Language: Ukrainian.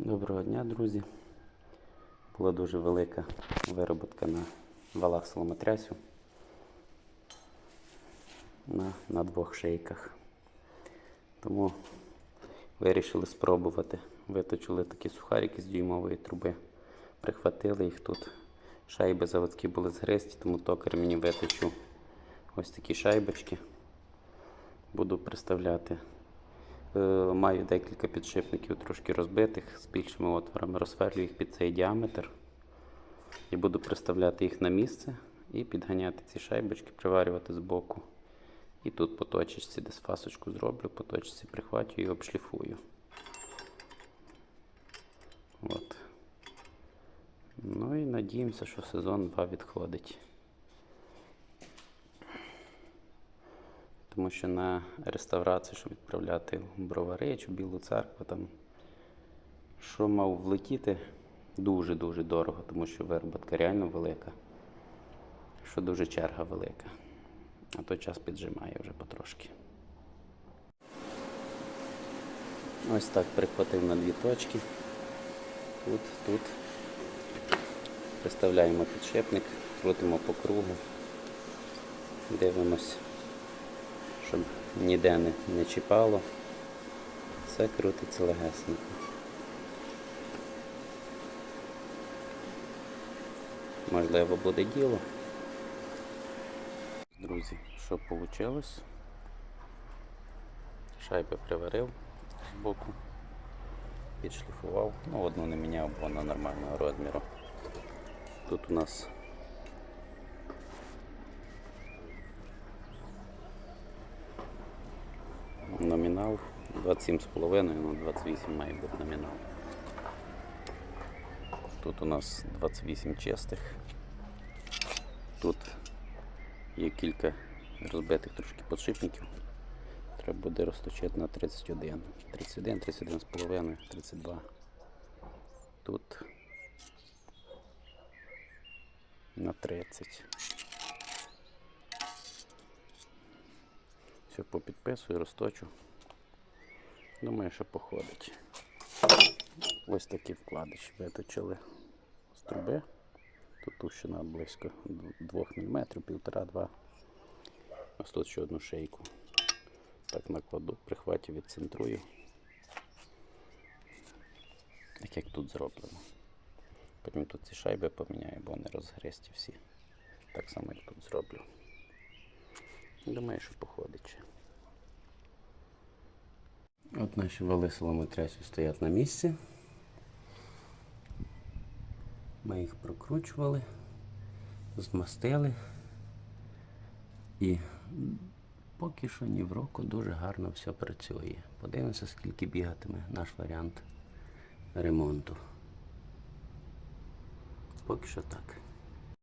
Доброго дня, друзі. Була дуже велика вироботка на валах соломотрясю на, на двох шейках. Тому вирішили спробувати. Виточили такі сухарики з дюймової труби, прихватили їх тут. Шайби заводські були згристі, тому токар мені виточив ось такі шайбочки. Буду представляти. Е, Маю декілька підшипників трошки розбитих з більшими отворами, розсверлю їх під цей діаметр і буду приставляти їх на місце і підганяти ці шайбочки, приварювати з боку. І тут по точечці десь фасочку зроблю, по точці прихватю і обшліфую. От. Ну і надіємося, що сезон 2 відходить. Тому що на реставрацію, щоб відправляти бровари чи Білу церкву, там, що мав влетіти, дуже-дуже дорого, тому що вироботка реально велика, що дуже черга велика. А той час піджимає вже потрошки. Ось так прихватив на дві точки. Тут, тут. Приставляємо підшипник, крутимо по кругу, дивимось щоб ніде не, не чіпало. Все крутиться легесенько. Можливо, буде діло. Друзі, що вийшло? Шайби приварив з боку, підшліфував. Ну, одну не міняв, бо вона нормального розміру. Тут у нас Номінал 27,5, ну 28 має бути номінал. Тут у нас 28 чистих. Тут є кілька розбитих трошки подшипників. Треба буде розточити на 31. 31, 31,5, 32. Тут на 30. Все попідписую, розточу. Думаю, що походить. Ось такі вкладиші виточили з труби. Тут товщина близько 2 мм, 1,5-2. Ось тут ще одну шейку. Так накладу, прихваті відцентрую. Так як тут зроблено. Потім тут ці шайби поміняю, бо вони розгресті всі. Так само як тут зроблю. Думаю, що походить. От наші вали соломотрясі стоять на місці. Ми їх прокручували, змастили. І поки що ні в року дуже гарно все працює. Подивимося, скільки бігатиме наш варіант ремонту. Поки що так.